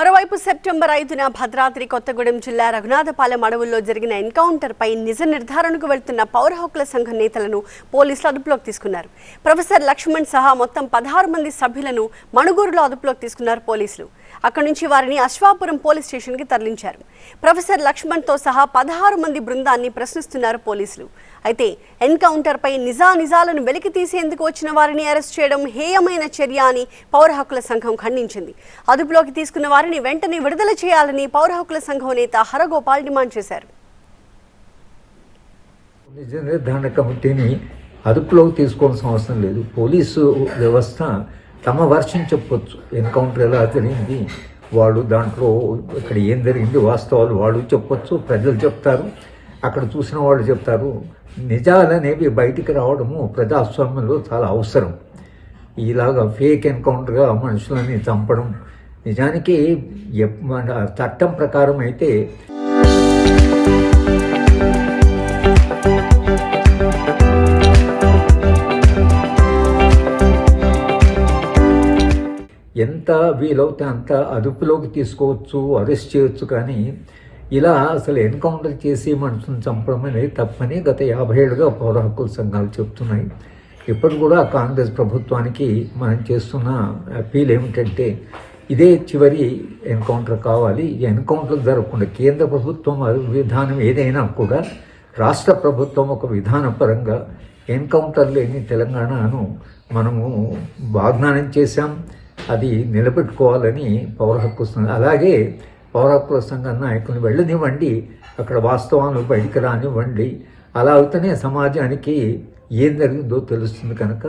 మరోవైపు సెప్టెంబర్ ఐదున భద్రాద్రి కొత్తగూడెం జిల్లా రఘునాథపాలెం అడవుల్లో జరిగిన ఎన్కౌంటర్పై నిజ నిర్ధారణకు వెళ్తున్న పౌర హక్కుల సంఘం నేతలను పోలీసులు అదుపులోకి తీసుకున్నారు. ప్రొఫెసర్ లక్ష్మణ్ సహా మొత్తం పదహారు మంది సభ్యులను మణుగూరులో అదుపులోకి తీసుకున్నారు పోలీసులు. అక్కడి నుంచి వారిని అశ్వాపురం పోలీస్ స్టేషన్కి తరలించారు. ప్రొఫెసర్ లక్ష్మణ్తో సహా పదహారు మంది బృందాన్ని ప్రశ్నిస్తున్నారు పోలీసులు. అయితే ఎన్కౌంటర్పై నిజానిజాలను వెలికి తీసేందుకు వచ్చిన వారిని అరెస్ట్ చేయడం హేయమైన చర్య అని పౌర హక్కుల సంఘం ఖండించింది. అదుపులోకి తీసుకున్న వారిని వెంటనే విడుదల చేయాలని పౌర హక్కుల సంఘం నేత హరగోపాల్ డిమాండ్ చేశారు. నిజ నిర్ధారణ కమిటీని అదుపులోకి తీసుకోవాల్సిన అవసరం లేదు. పోలీసు వ్యవస్థ తమ వర్షం చెప్పొచ్చు. ఎన్కౌంటర్ ఎలా జరిగింది వాళ్ళు దాంట్లో ఇక్కడ ఏం జరిగింది? వాస్తవాలు వాళ్ళు చెప్పొచ్చు ప్రజలు చెప్తారు. అక్కడ చూసిన వాళ్ళు చెప్తారు. నిజాలు అనేవి బయటికి రావడము ప్రజాస్వామ్యంలో చాలా అవసరం. ఇలాగ ఫేక్ ఎన్కౌంటర్గా మనుషులని చంపడం నిజానికి మన చట్టం ప్రకారం అయితే ఎంత వీలవుతే అంత అదుపులోకి తీసుకోవచ్చు అరెస్ట్ చేయొచ్చు కానీ ఇలా అసలు ఎన్కౌంటర్ చేసి మనుషులను చంపడం అనేది తప్పని గత యాభై ఏళ్ళుగా పౌర హక్కుల సంఘాలు చెప్తున్నాయి. ఇప్పుడు కూడా కాంగ్రెస్ ప్రభుత్వానికి మనం చేస్తున్న అప్పీల్ ఏమిటంటే ఇదే చివరి ఎన్కౌంటర్ కావాలి. ఈ ఎన్కౌంటర్ జరగకుండా కేంద్ర ప్రభుత్వం విధానం ఏదైనా కూడా రాష్ట్ర ప్రభుత్వం ఒక విధానపరంగా ఎన్కౌంటర్ లేని తెలంగాణను మనము వాగ్దానం చేశాం. అది నిలబెట్టుకోవాలని పౌర హక్కు సంఘం అలాగే పౌర హక్కుల సంఘం నాయకులు వెళ్ళనివ్వండి అక్కడ వాస్తవాలు బయటికి రానివ్వండి. అలా అవుతూనే సమాజానికి ఏం జరిగిందో తెలుస్తుంది కనుక